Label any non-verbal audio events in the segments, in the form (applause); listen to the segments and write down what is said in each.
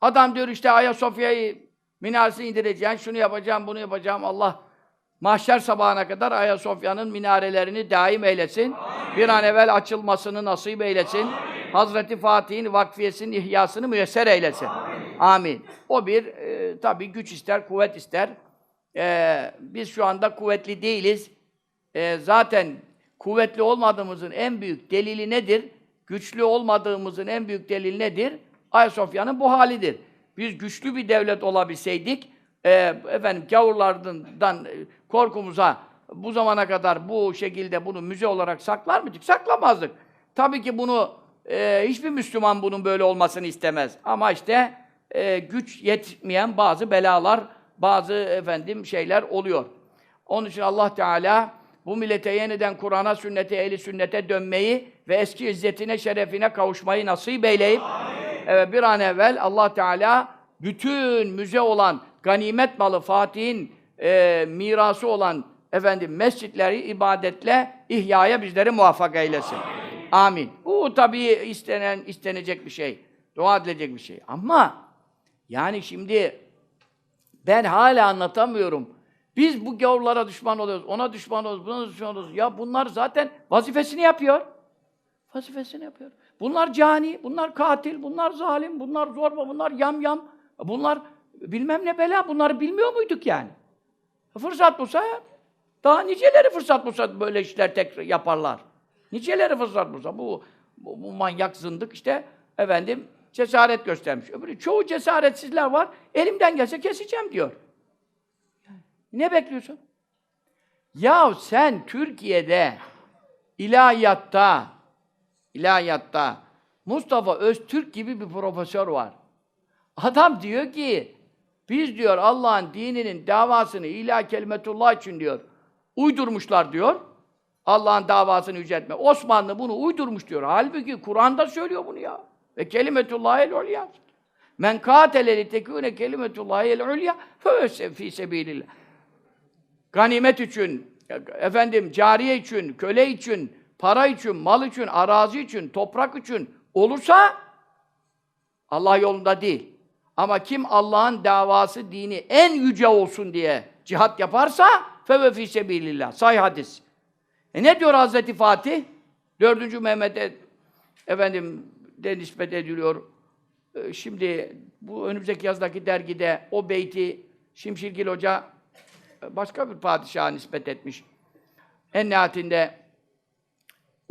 Adam diyor işte Ayasofya'yı minaresini indireceğim, şunu yapacağım, bunu yapacağım. Allah mahşer sabahına kadar Ayasofya'nın minarelerini daim eylesin. Bir an evvel açılmasını nasip eylesin. Hazreti Fatih'in vakfiyesinin ihyasını müyesser eylesin. Amin. O bir e, tabii güç ister, kuvvet ister. E, biz şu anda kuvvetli değiliz. E, zaten kuvvetli olmadığımızın en büyük delili nedir? Güçlü olmadığımızın en büyük delili nedir? Ayasofya'nın bu halidir. Biz güçlü bir devlet olabilseydik, e, efendim gavurlardan e, korkumuza bu zamana kadar bu şekilde bunu müze olarak saklar mıydık? Saklamazdık. Tabii ki bunu e, hiçbir Müslüman bunun böyle olmasını istemez. Ama işte e, güç yetmeyen bazı belalar, bazı efendim şeyler oluyor. Onun için Allah Teala bu millete yeniden Kur'an'a, sünnete, ehli sünnete dönmeyi ve eski izzetine, şerefine kavuşmayı nasip eyleyip evet, bir an evvel Allah Teala bütün müze olan ganimet malı Fatih'in e, mirası olan efendim mescitleri ibadetle ihyaya bizleri muvaffak eylesin. Amin. Bu tabii istenen istenecek bir şey. Dua edilecek bir şey. Ama yani şimdi ben hala anlatamıyorum. Biz bu gavurlara düşman oluyoruz, ona düşman oluyoruz, buna düşman oluyoruz. Ya bunlar zaten vazifesini yapıyor. Vazifesini yapıyor. Bunlar cani, bunlar katil, bunlar zalim, bunlar zorba, bunlar yamyam. Bunlar bilmem ne bela. Bunları bilmiyor muyduk yani? Fırsat bulsa daha niceleri fırsat bulsa böyle işler tekrar yaparlar. Niceleri fırsat bulsa. Bu, bu, bu manyak zındık işte efendim cesaret göstermiş. Öbürü çoğu cesaretsizler var. Elimden gelse keseceğim diyor. Ne bekliyorsun? Ya sen Türkiye'de ilahiyatta ilahiyatta Mustafa Öztürk gibi bir profesör var. Adam diyor ki biz diyor Allah'ın dininin davasını ilah kelimetullah için diyor uydurmuşlar diyor. Allah'ın davasını yüceltme. Osmanlı bunu uydurmuş diyor. Halbuki Kur'an'da söylüyor bunu ya. Ve kelimetullahi el ulya. Men katele li tekune kelimetullahi el ulya fe fi sebilillah. Ganimet için, efendim cariye için, köle için, para için, mal için, arazi için, toprak için olursa Allah yolunda değil. Ama kim Allah'ın davası, dini en yüce olsun diye cihat yaparsa feve fî sebilillah. Say hadis. E ne diyor Hazreti Fatih? Dördüncü Mehmet'e efendim de nispet ediliyor. E, Şimdi bu önümüzdeki yazdaki dergide o beyti Şimşirgil Hoca e, başka bir padişaha nispet etmiş. En nihayetinde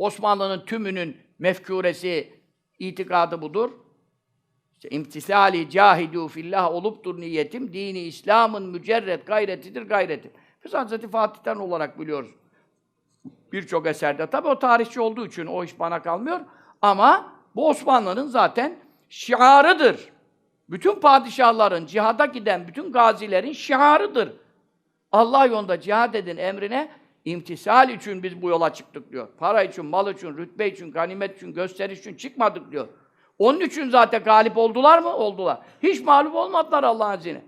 Osmanlı'nın tümünün mefkuresi, itikadı budur. İşte imtisali cahidu fillah oluptur niyetim, dini İslam'ın mücerret gayretidir gayreti. Biz Hazreti Fatih'ten olarak biliyoruz. Birçok eserde. Tabi o tarihçi olduğu için o iş bana kalmıyor. Ama bu Osmanlı'nın zaten şiarıdır. Bütün padişahların, cihada giden bütün gazilerin şiarıdır. Allah yolunda cihad edin emrine imtisal için biz bu yola çıktık diyor. Para için, mal için, rütbe için, ganimet için, gösteriş için çıkmadık diyor. Onun için zaten galip oldular mı? Oldular. Hiç mağlup olmadılar Allah'ın izniyle.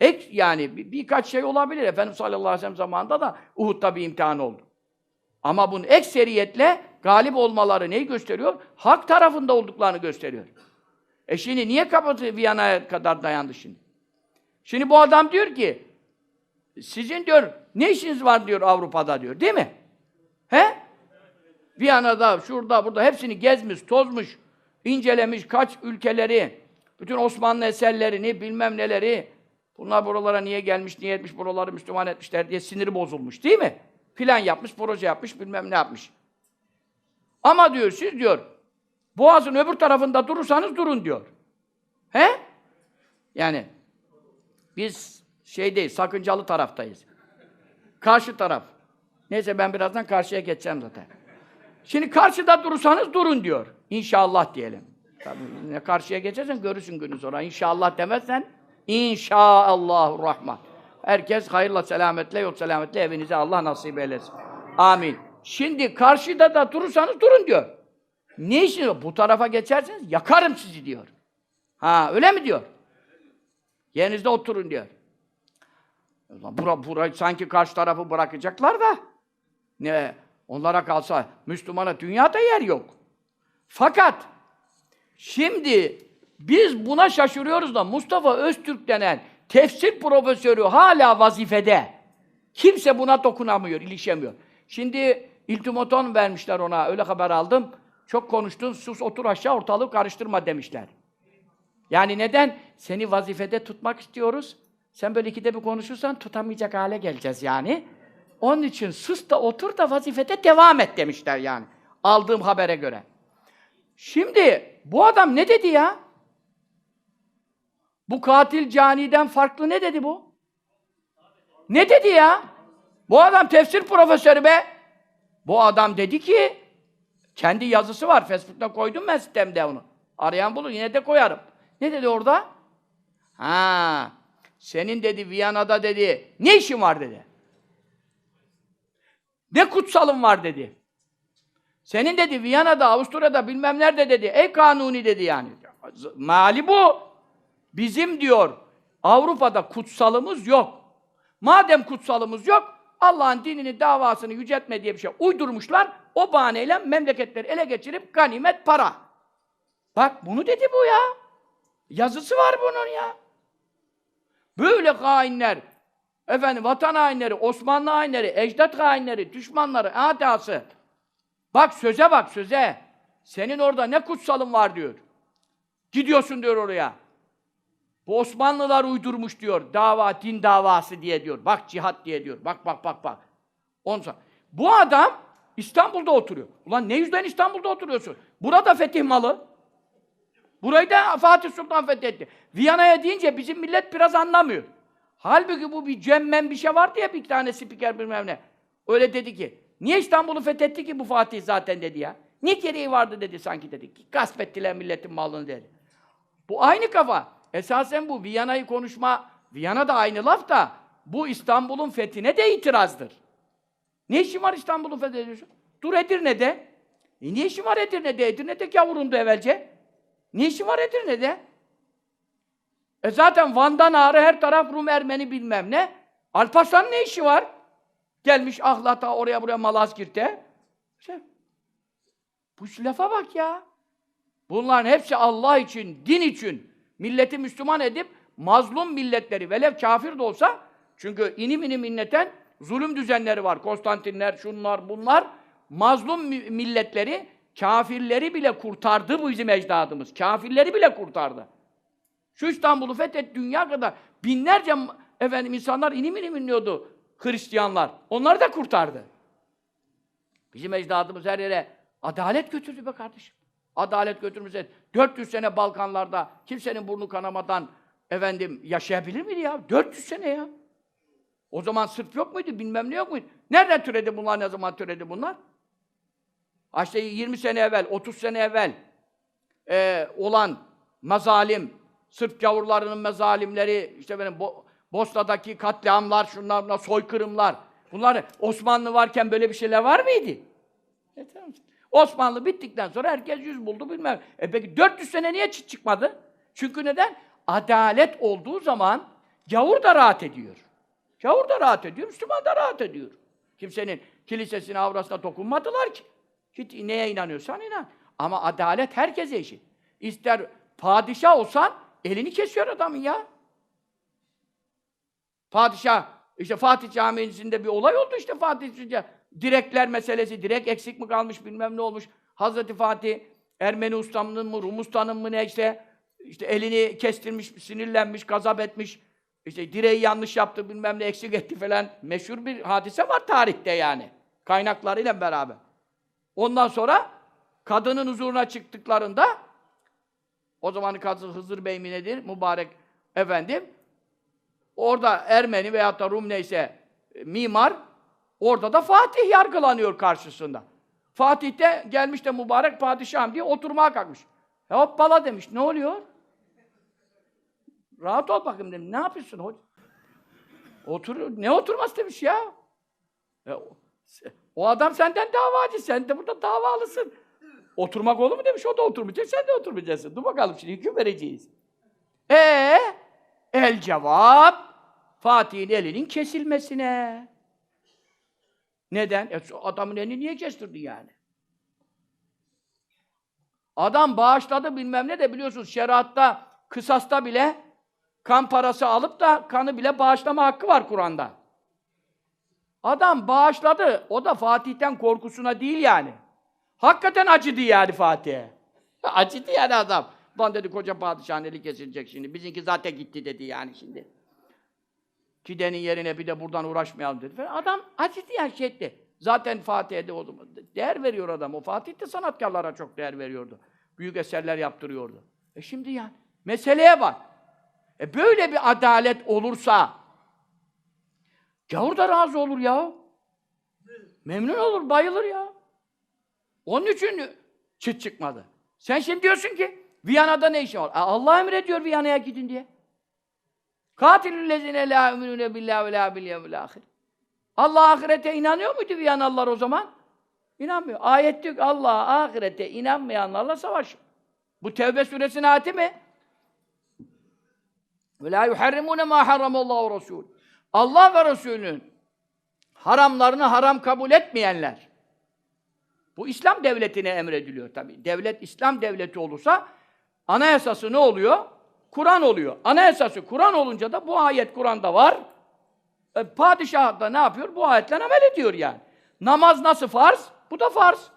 Ek yani bir, birkaç şey olabilir. Efendimiz sallallahu aleyhi ve sellem zamanında da Uhud'da bir imtihan oldu. Ama bunun ekseriyetle galip olmaları neyi gösteriyor? Hak tarafında olduklarını gösteriyor. E şimdi niye kapatı Viyana'ya kadar dayandı şimdi? Şimdi bu adam diyor ki sizin diyor ne işiniz var diyor Avrupa'da diyor. Değil mi? He? Viyana'da, şurada, burada hepsini gezmiş, tozmuş, incelemiş kaç ülkeleri, bütün Osmanlı eserlerini, bilmem neleri, bunlar buralara niye gelmiş, niye etmiş, buraları Müslüman etmişler diye siniri bozulmuş değil mi? Plan yapmış, proje yapmış, bilmem ne yapmış. Ama diyor, siz diyor, Boğaz'ın öbür tarafında durursanız durun diyor. He? Yani biz şey değil, sakıncalı taraftayız. Karşı taraf. Neyse ben birazdan karşıya geçeceğim zaten. Şimdi karşıda durursanız durun diyor. İnşallah diyelim. Tabii karşıya geçersen görürsün günü sonra. İnşallah demezsen inşaallahu rahman. Herkes hayırla selametle yok selametle evinize Allah nasip eylesin. Amin. Şimdi karşıda da durursanız durun diyor. Ne işin Bu tarafa geçerseniz yakarım sizi diyor. Ha öyle mi diyor? Yerinizde oturun diyor. Bura, bura, sanki karşı tarafı bırakacaklar da ne onlara kalsa Müslümana dünyada yer yok. Fakat şimdi Biz buna şaşırıyoruz da Mustafa Öztürk denen tefsir profesörü hala vazifede. Kimse buna dokunamıyor, ilişemiyor. Şimdi iltimoton vermişler ona, öyle haber aldım. Çok konuştun, sus otur aşağı ortalığı karıştırma demişler. Yani neden? Seni vazifede tutmak istiyoruz. Sen böyle ikide bir konuşursan tutamayacak hale geleceğiz yani. Onun için sus da otur da vazifede devam et demişler yani. Aldığım habere göre. Şimdi bu adam ne dedi ya? Bu katil caniden farklı ne dedi bu? Ne dedi ya? Bu adam tefsir profesörü be. Bu adam dedi ki kendi yazısı var. Facebook'ta koydum ben sistemde onu. Arayan bulur yine de koyarım. Ne dedi orada? Ha, senin dedi Viyana'da dedi. Ne işin var dedi. Ne kutsalın var dedi. Senin dedi Viyana'da, Avusturya'da bilmem nerede dedi. Ey kanuni dedi yani. Mali bu. Bizim diyor Avrupa'da kutsalımız yok. Madem kutsalımız yok, Allah'ın dinini, davasını yüceltme diye bir şey uydurmuşlar. O bahaneyle memleketleri ele geçirip ganimet para. Bak bunu dedi bu ya. Yazısı var bunun ya. Böyle hainler, efendim vatan hainleri, Osmanlı hainleri, ecdat hainleri, düşmanları, adası. Bak söze bak söze. Senin orada ne kutsalın var diyor. Gidiyorsun diyor oraya. Bu Osmanlılar uydurmuş diyor. Dava, din davası diye diyor. Bak cihat diye diyor. Bak bak bak bak. Sonra. Bu adam İstanbul'da oturuyor. Ulan ne yüzden İstanbul'da oturuyorsun? Burada fetih malı. Burayı da Fatih Sultan fethetti. Viyana'ya deyince bizim millet biraz anlamıyor. Halbuki bu bir cemmen bir şey vardı ya bir tane spiker bilmem ne. Öyle dedi ki, niye İstanbul'u fethetti ki bu Fatih zaten dedi ya. Ne gereği vardı dedi sanki dedi. Gasp ettiler milletin malını dedi. Bu aynı kafa. Esasen bu Viyana'yı konuşma, Viyana da aynı laf da bu İstanbul'un fethine de itirazdır. Ne işin var İstanbul'un fethediyorsun? Dur Edirne'de. E ne işin var Edirne'de? Edirne'de gavurundu evvelce. Ne işin var Edirne'de? E zaten Van'dan ağrı her taraf Rum Ermeni bilmem ne. Alparslan'ın ne işi var? Gelmiş Ahlat'a oraya buraya Malazgirt'e. İşte, bu lafa bak ya. Bunların hepsi Allah için, din için, milleti Müslüman edip mazlum milletleri, velev kafir de olsa, çünkü inim inim inneten zulüm düzenleri var. Konstantinler, şunlar, bunlar. Mazlum mi- milletleri, kafirleri bile kurtardı bu bizim ecdadımız. Kafirleri bile kurtardı. Şu İstanbul'u fethet dünya kadar binlerce efendim insanlar inim inim inliyordu Hristiyanlar. Onları da kurtardı. Bizim ecdadımız her yere adalet götürdü be kardeşim. Adalet götürmüşse 400 sene Balkanlarda kimsenin burnu kanamadan efendim yaşayabilir miydi ya? 400 sene ya. O zaman Sırp yok muydu? Bilmem ne yok muydu? Nereden türedi bunlar? Ne zaman türedi bunlar? İşte 20 sene evvel, 30 sene evvel e, olan mezalim, Sırp gavurlarının mezalimleri, işte benim Bo Bosna'daki katliamlar, şunlar, bunlar, soykırımlar. Bunlar Osmanlı varken böyle bir şeyler var mıydı? E. Osmanlı bittikten sonra herkes yüz buldu bilmem. E peki 400 sene niye çıkmadı? Çünkü neden? Adalet olduğu zaman gavur da rahat ediyor. Gavur da rahat ediyor, Müslüman da rahat ediyor. Kimsenin kilisesine, avrasına dokunmadılar ki. Git neye inanıyorsan inan. Ama adalet herkese eşit. İster padişah olsan elini kesiyor adamın ya. Padişah, işte Fatih Camii'sinde bir olay oldu işte Fatih Camii'nde. Direkler meselesi, direk eksik mi kalmış bilmem ne olmuş. Hazreti Fatih Ermeni ustamının mı, Rum ustanın mı ne işte, işte elini kestirmiş, sinirlenmiş, gazap etmiş. İşte direği yanlış yaptı, bilmem ne eksik etti falan. Meşhur bir hadise var tarihte yani. Kaynaklarıyla beraber. Ondan sonra kadının huzuruna çıktıklarında o zaman kadı Hızır Bey mi nedir? Mübarek efendim. Orada Ermeni veyahut da Rum neyse e, mimar orada da Fatih yargılanıyor karşısında. Fatih de gelmiş de mübarek padişahım diye oturmaya kalkmış. E hoppala demiş. Ne oluyor? Rahat ol bakayım dedim. Ne yapıyorsun? Otur, ne oturması demiş ya? E, (laughs) o, adam senden davacı, sen de burada davalısın. Oturmak olur mu demiş, o da oturmayacak, sen de oturmayacaksın. Dur bakalım şimdi hüküm vereceğiz. Ee, el cevap, Fatih'in elinin kesilmesine. Neden? E, adamın elini niye kestirdin yani? Adam bağışladı bilmem ne de biliyorsunuz şeriatta, kısasta bile kan parası alıp da kanı bile bağışlama hakkı var Kur'an'da. Adam bağışladı. O da Fatih'ten korkusuna değil yani. Hakikaten acıdı yani Fatih'e. (laughs) acıdı yani adam. Lan dedi koca padişahın eli kesilecek şimdi. Bizimki zaten gitti dedi yani şimdi. Gidenin yerine bir de buradan uğraşmayalım dedi. Adam acıdı yani şey etti. Zaten Fatih'e de o değer veriyor adam. O Fatih de sanatkarlara çok değer veriyordu. Büyük eserler yaptırıyordu. E şimdi yani meseleye bak. E böyle bir adalet olursa gavur da razı olur ya. Memnun olur, bayılır ya. Onun için çıt çıkmadı. Sen şimdi diyorsun ki Viyana'da ne işin var? E Allah emrediyor Viyana'ya gidin diye. Katilüllezine la yu'minune billahi ve la bil ahir. Allah ahirete inanıyor muydu Viyanalılar o zaman? İnanmıyor. Ayet diyor ki Allah ahirete inanmayanlarla savaş. Bu Tevbe suresinin ayeti mi? Ve la yuharrimune ma haramallahu resul. Allah ve Resulünün haramlarını haram kabul etmeyenler. Bu İslam devletine emrediliyor tabii. Devlet İslam devleti olursa anayasası ne oluyor? Kur'an oluyor. Anayasası Kur'an olunca da bu ayet Kur'an'da var. E, padişah da ne yapıyor? Bu ayetle amel ediyor yani. Namaz nasıl farz? Bu da farz.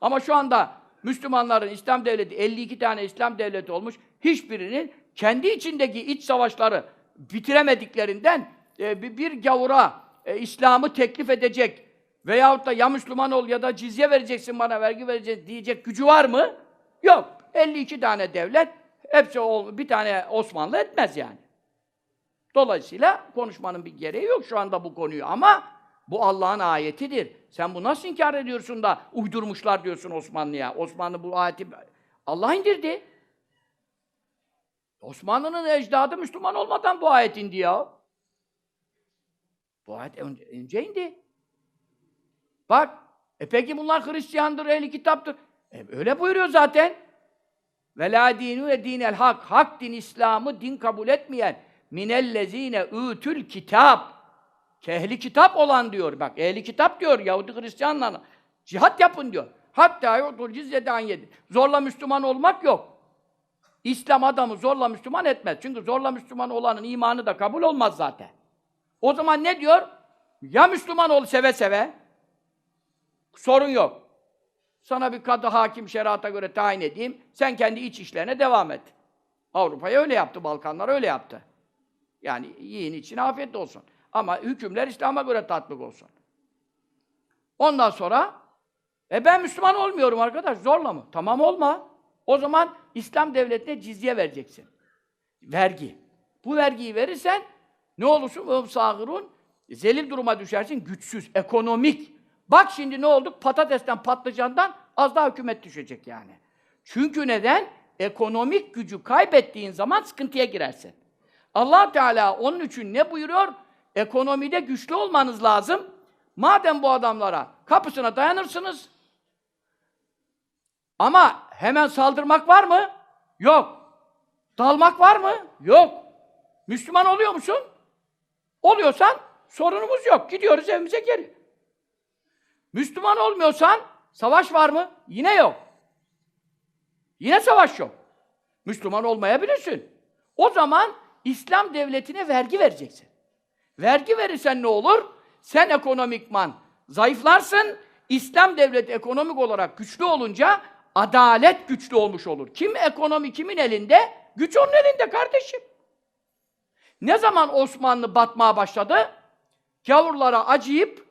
Ama şu anda Müslümanların İslam devleti 52 tane İslam devleti olmuş. Hiçbirinin kendi içindeki iç savaşları bitiremediklerinden e, bir, bir gavura e, İslam'ı teklif edecek veyahut da ya Müslüman ol ya da cizye vereceksin bana vergi vereceksin diyecek gücü var mı? Yok. 52 tane devlet hepsi ol, bir tane Osmanlı etmez yani. Dolayısıyla konuşmanın bir gereği yok şu anda bu konuyu ama bu Allah'ın ayetidir. Sen bu nasıl inkar ediyorsun da uydurmuşlar diyorsun Osmanlı'ya. Osmanlı bu ayeti Allah indirdi. Osmanlı'nın ecdadı Müslüman olmadan bu ayet indi ya. Bu ayet önce, önce indi. Bak, e peki bunlar Hristiyandır, ehli kitaptır. E öyle buyuruyor zaten. Ve la dinu ve dinel hak. Hak din İslam'ı din kabul etmeyen minellezine ütül kitap. Ehli kitap olan diyor. Bak ehli kitap diyor Yahudi Hristiyanlarla. Cihat yapın diyor. Hatta yutul cizyeden yedi. Zorla Müslüman olmak yok. İslam adamı zorla Müslüman etmez. Çünkü zorla Müslüman olanın imanı da kabul olmaz zaten. O zaman ne diyor? Ya Müslüman ol seve seve. Sorun yok. Sana bir kadı hakim şerata göre tayin edeyim. Sen kendi iç işlerine devam et. Avrupa'ya öyle yaptı, Balkanlar öyle yaptı. Yani yiyin için afiyet olsun. Ama hükümler İslam'a göre tatbik olsun. Ondan sonra e ben Müslüman olmuyorum arkadaş. Zorla mı? Tamam olma. O zaman İslam devletine cizye vereceksin. Vergi. Bu vergiyi verirsen ne olursun? Öm sağırun. Zelil duruma düşersin. Güçsüz, ekonomik. Bak şimdi ne olduk? Patatesten, patlıcandan az daha hükümet düşecek yani. Çünkü neden? Ekonomik gücü kaybettiğin zaman sıkıntıya girersin. allah Teala onun için ne buyuruyor? Ekonomide güçlü olmanız lazım. Madem bu adamlara kapısına dayanırsınız, ama hemen saldırmak var mı? Yok. Dalmak var mı? Yok. Müslüman oluyor musun? Oluyorsan sorunumuz yok. Gidiyoruz evimize geri. Müslüman olmuyorsan savaş var mı? Yine yok. Yine savaş yok. Müslüman olmayabilirsin. O zaman İslam devletine vergi vereceksin. Vergi verirsen ne olur? Sen ekonomikman zayıflarsın. İslam devleti ekonomik olarak güçlü olunca adalet güçlü olmuş olur. Kim ekonomi kimin elinde? Güç onun elinde kardeşim. Ne zaman Osmanlı batmaya başladı? Gavurlara acıyıp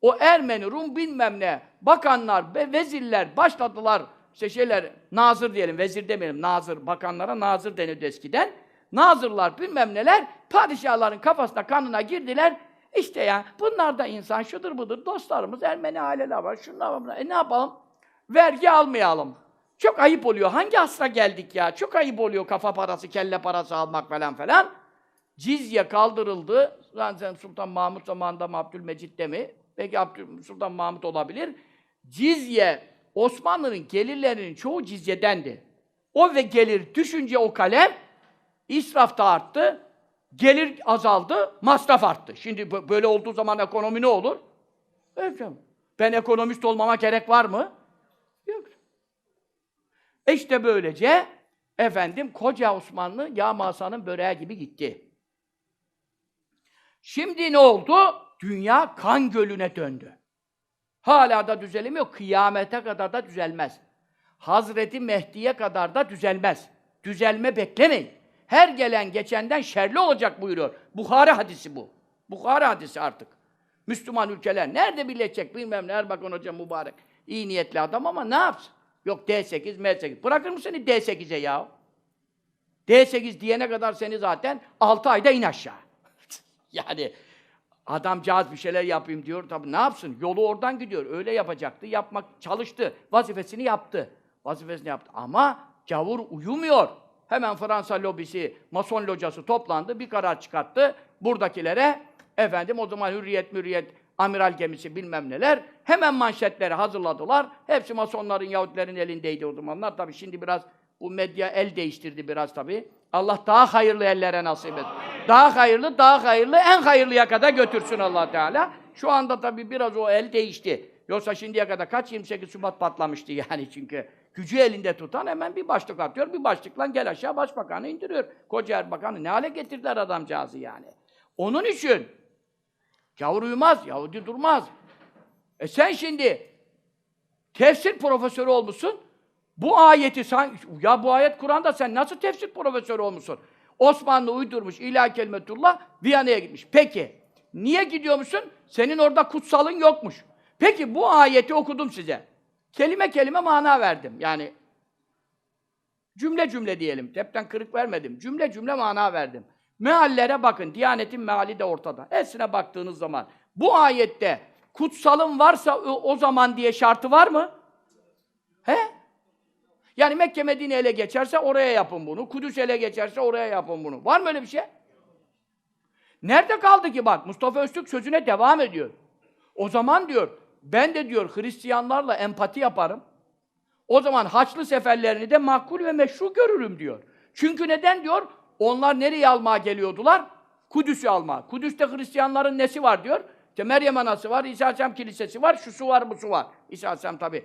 o Ermeni, Rum bilmem ne bakanlar ve vezirler başladılar işte şeyler, nazır diyelim, vezir demeyelim, nazır, bakanlara nazır deniyordu eskiden. Nazırlar bilmem neler, padişahların kafasına, kanına girdiler. İşte ya, bunlar da insan, şudur budur, dostlarımız, Ermeni aileler var, şunlar var. E ne yapalım? Vergi almayalım. Çok ayıp oluyor. Hangi asra geldik ya? Çok ayıp oluyor kafa parası, kelle parası almak falan falan. Cizye kaldırıldı. Zaten Sultan Mahmut zamanında mı Abdülmecit'te mi? Belki Abdül Sultan Mahmut olabilir. Cizye, Osmanlı'nın gelirlerinin çoğu cizyedendi. O ve gelir düşünce o kalem, israf da arttı, gelir azaldı, masraf arttı. Şimdi böyle olduğu zaman ekonomi ne olur? Evet, ben ekonomist olmama gerek var mı? Yok. E işte böylece efendim koca Osmanlı yağ masanın böreği gibi gitti. Şimdi ne oldu? Dünya kan gölüne döndü. Hala da düzelemiyor. Kıyamete kadar da düzelmez. Hazreti Mehdi'ye kadar da düzelmez. Düzelme beklemeyin. Her gelen geçenden şerli olacak buyuruyor. Bukhari hadisi bu. Bukhari hadisi artık. Müslüman ülkeler nerede birleşecek bilmem ne Erbakan Hoca mübarek. İyi niyetli adam ama ne yapsın? Yok D8, M8. Bırakır mı seni D8'e ya? D8 diyene kadar seni zaten 6 ayda in aşağı. (laughs) yani adamcağız bir şeyler yapayım diyor. Tabii ne yapsın? Yolu oradan gidiyor. Öyle yapacaktı. Yapmak çalıştı. Vazifesini yaptı. Vazifesini yaptı. Ama gavur uyumuyor. Hemen Fransa lobisi, Mason locası toplandı. Bir karar çıkarttı. Buradakilere efendim o zaman hürriyet mürriyet amiral gemisi bilmem neler. Hemen manşetleri hazırladılar. Hepsi Masonların, Yahudilerin elindeydi o zamanlar. Tabii şimdi biraz bu medya el değiştirdi biraz tabii. Allah daha hayırlı ellere nasip et. Daha hayırlı, daha hayırlı, en hayırlıya kadar götürsün Allah Teala. Şu anda tabii biraz o el değişti. Yoksa şimdiye kadar kaç 28 Şubat patlamıştı (laughs) yani çünkü. Gücü elinde tutan hemen bir başlık atıyor, bir başlıkla gel aşağı başbakanı indiriyor. Koca Erbakan'ı ne hale getirdiler adamcağızı yani. Onun için gavur uyumaz, Yahudi durmaz. E sen şimdi tefsir profesörü olmuşsun, bu ayeti sen, ya bu ayet Kur'an'da sen nasıl tefsir profesörü olmuşsun? Osmanlı uydurmuş, ilahi kelimetullah, Viyana'ya gitmiş. Peki, niye gidiyormuşsun? Senin orada kutsalın yokmuş. Peki bu ayeti okudum size. Kelime kelime mana verdim. Yani cümle cümle diyelim. Tepten kırık vermedim. Cümle cümle mana verdim. Meallere bakın. Diyanetin meali de ortada. Hepsine baktığınız zaman. Bu ayette kutsalın varsa o, zaman diye şartı var mı? He? Yani Mekke Medine ele geçerse oraya yapın bunu. Kudüs ele geçerse oraya yapın bunu. Var mı öyle bir şey? Nerede kaldı ki bak? Mustafa Öztürk sözüne devam ediyor. O zaman diyor, ben de diyor Hristiyanlarla empati yaparım. O zaman Haçlı seferlerini de makul ve meşru görürüm diyor. Çünkü neden diyor? Onlar nereye almaya geliyordular? Kudüs'ü almaya. Kudüs'te Hristiyanların nesi var diyor? İşte Meryem Anası var, İsa Aleyhisselam Kilisesi var, şusu var, busu var. İsa Aleyhisselam tabi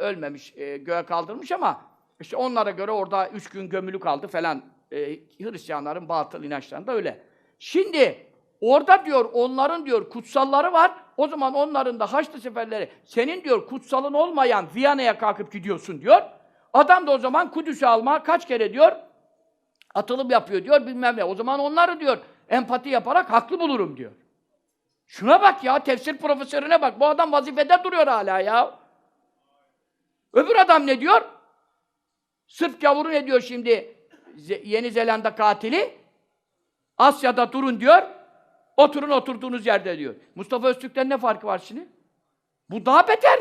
ölmemiş, e, göğe kaldırmış ama işte onlara göre orada üç gün gömülü kaldı falan. E, Hristiyanların batıl inançlarında öyle. Şimdi orada diyor onların diyor kutsalları var. O zaman onların da Haçlı seferleri senin diyor kutsalın olmayan Viyana'ya kalkıp gidiyorsun diyor. Adam da o zaman Kudüs'ü alma kaç kere diyor atılım yapıyor diyor bilmem ne. O zaman onları diyor empati yaparak haklı bulurum diyor. Şuna bak ya tefsir profesörüne bak. Bu adam vazifede duruyor hala ya. Öbür adam ne diyor? Sırp gavuru ne diyor şimdi? Yeni Zelanda katili. Asya'da durun diyor. Oturun oturduğunuz yerde diyor. Mustafa Öztürk'ten ne farkı var şimdi? Bu daha beter.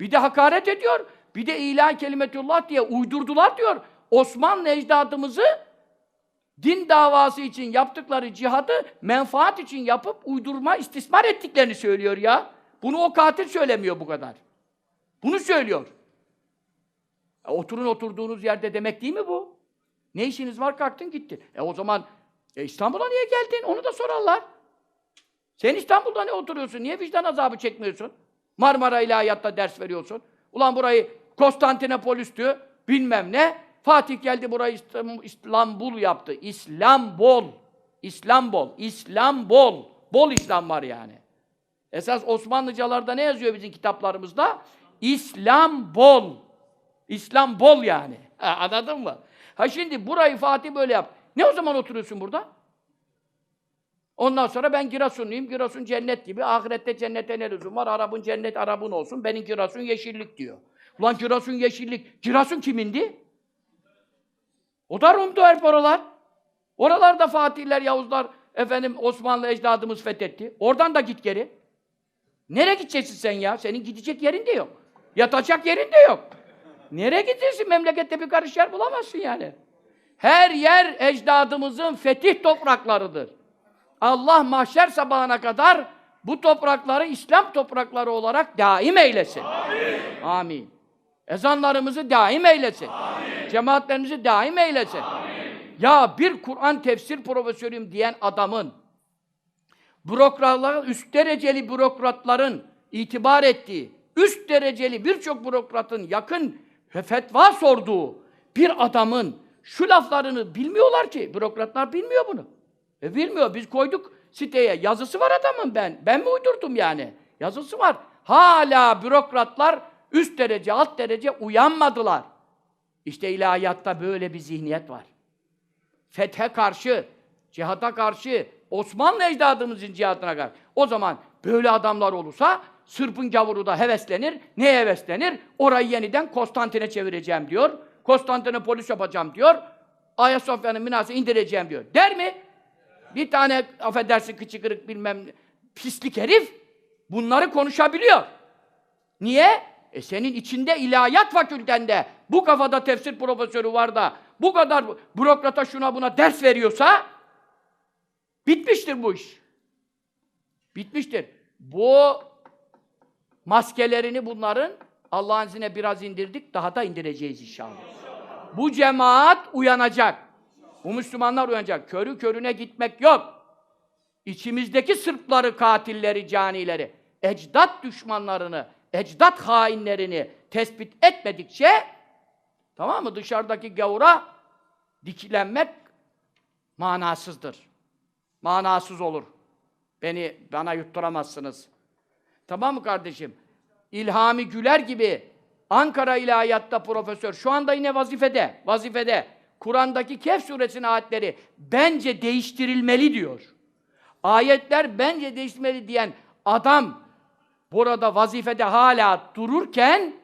Bir de hakaret ediyor. Bir de ilah kelimetullah diye uydurdular diyor. Osmanlı ecdadımızı din davası için yaptıkları cihadı menfaat için yapıp uydurma, istismar ettiklerini söylüyor ya. Bunu o katil söylemiyor bu kadar. Bunu söylüyor. E, oturun oturduğunuz yerde demek değil mi bu? Ne işiniz var kalktın gittin. E o zaman e, İstanbul'a niye geldin? Onu da sorarlar. Sen İstanbul'da ne oturuyorsun? Niye vicdan azabı çekmiyorsun? Marmara İlahiyat'ta ders veriyorsun. Ulan burayı Konstantinopolis'tü, bilmem ne. Fatih geldi burayı İstanbul yaptı. İslambol. İslambol. İslambol. Bol İslam var yani. Esas Osmanlıcalarda ne yazıyor bizim kitaplarımızda? İslam bol. İslam bol yani. Ha, anladın mı? Ha şimdi burayı Fatih böyle yap. Ne o zaman oturuyorsun burada? Ondan sonra ben Girasunluyum. Girasun cennet gibi. Ahirette cennete ne lüzum var? Arap'ın cennet Arap'ın olsun. Benim Girasun yeşillik diyor. Ulan Girasun yeşillik. Girasun kimindi? O da Rum'du hep oralar. Oralarda Fatihler, Yavuzlar, efendim Osmanlı ecdadımız fethetti. Oradan da git geri. Nereye gideceksin sen ya? Senin gidecek yerin de yok. Yatacak yerin de yok. Nereye gideceksin? Memlekette bir karış yer bulamazsın yani. Her yer ecdadımızın fetih topraklarıdır. Allah mahşer sabahına kadar bu toprakları İslam toprakları olarak daim eylesin. Amin. Amin. Ezanlarımızı daim eylesin. Amin. Cemaatlerimizi daim eylesin. Amin. Ya bir Kur'an tefsir profesörüyüm diyen adamın bürokratlar, üst dereceli bürokratların itibar ettiği, üst dereceli birçok bürokratın yakın fetva sorduğu bir adamın şu laflarını bilmiyorlar ki. Bürokratlar bilmiyor bunu. E bilmiyor. Biz koyduk siteye. Yazısı var adamın ben. Ben mi uydurdum yani? Yazısı var. Hala bürokratlar üst derece, alt derece uyanmadılar. İşte ilahiyatta böyle bir zihniyet var. Fethe karşı, cihata karşı, Osmanlı ecdadımızın cihatına karşı. O zaman böyle adamlar olursa Sırp'ın gavuru da heveslenir. Neye heveslenir? Orayı yeniden Konstantin'e çevireceğim diyor. Konstantin'e polis yapacağım diyor. Ayasofya'nın minası indireceğim diyor. Der mi? Bir tane affedersin kıçı kırık bilmem pislik herif bunları konuşabiliyor. Niye? E senin içinde ilahiyat fakültende bu kafada tefsir profesörü var da bu kadar bürokrata şuna buna ders veriyorsa bitmiştir bu iş. Bitmiştir. Bu maskelerini bunların Allah'ın izniyle biraz indirdik, daha da indireceğiz inşallah. Bu cemaat uyanacak. Bu Müslümanlar uyanacak. Körü körüne gitmek yok. İçimizdeki Sırpları, katilleri, canileri, ecdat düşmanlarını, ecdat hainlerini tespit etmedikçe tamam mı? Dışarıdaki gavura dikilenmek manasızdır. Manasız olur. Beni bana yutturamazsınız. Tamam mı kardeşim? İlhami Güler gibi Ankara İlahiyat'ta profesör şu anda yine vazifede. Vazifede. Kur'an'daki Kehf suresinin ayetleri bence değiştirilmeli diyor. Ayetler bence değiştirilmeli diyen adam burada vazifede hala dururken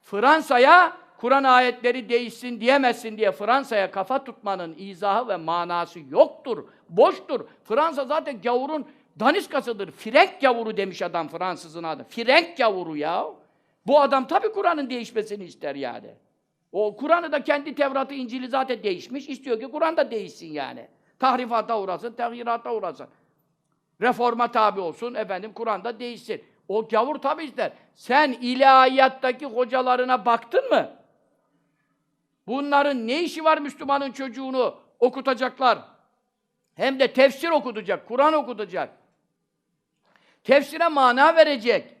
Fransa'ya Kur'an ayetleri değişsin diyemezsin diye Fransa'ya kafa tutmanın izahı ve manası yoktur. Boştur. Fransa zaten gavurun daniskasıdır. Frenk gavuru demiş adam Fransızın adı. Frenk gavuru ya. Bu adam tabii Kur'an'ın değişmesini ister yani. O Kur'an'ı da kendi Tevrat'ı, İncil'i zaten değişmiş. İstiyor ki Kur'an da değişsin yani. Tahrifata uğrasın, teğyirata uğrasın. Reforma tabi olsun, efendim Kur'an'da değişsin. O gavur tabi ister. Sen ilahiyattaki hocalarına baktın mı? Bunların ne işi var Müslümanın çocuğunu okutacaklar? Hem de tefsir okutacak, Kur'an okutacak. Tefsire mana verecek.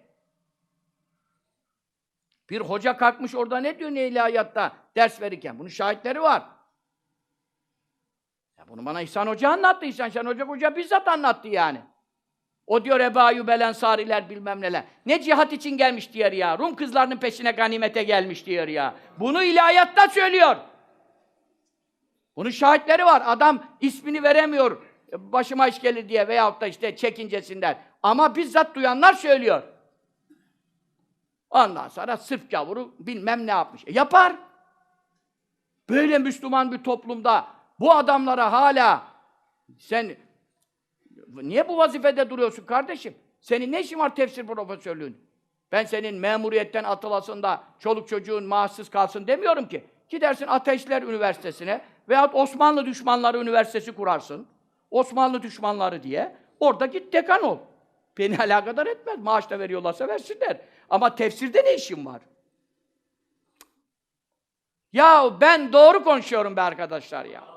Bir hoca kalkmış orada ne diyor ne ilahiyatta ders verirken? Bunun şahitleri var. Ya bunu bana İhsan Hoca anlattı. İhsan Şen Hoca Hoca bizzat anlattı yani. O diyor Ebu Ayyub el bilmem neler. Ne cihat için gelmiş diyor ya. Rum kızlarının peşine ganimete gelmiş diyor ya. Bunu ilahiyatta söylüyor. Bunun şahitleri var. Adam ismini veremiyor. Başıma iş gelir diye veyahut da işte çekincesinden. Ama bizzat duyanlar söylüyor. Ondan sonra sırf gavuru bilmem ne yapmış. E yapar. Böyle Müslüman bir toplumda bu adamlara hala sen niye bu vazifede duruyorsun kardeşim? Senin ne işin var tefsir profesörlüğün? Ben senin memuriyetten atılasında çoluk çocuğun maaşsız kalsın demiyorum ki. Gidersin Ateşler Üniversitesi'ne veyahut Osmanlı Düşmanları Üniversitesi kurarsın. Osmanlı düşmanları diye. Orada git dekan ol. Beni (laughs) alakadar etmez. Maaş da veriyorlarsa versinler. Ama tefsirde ne işim var? Ya ben doğru konuşuyorum be arkadaşlar ya.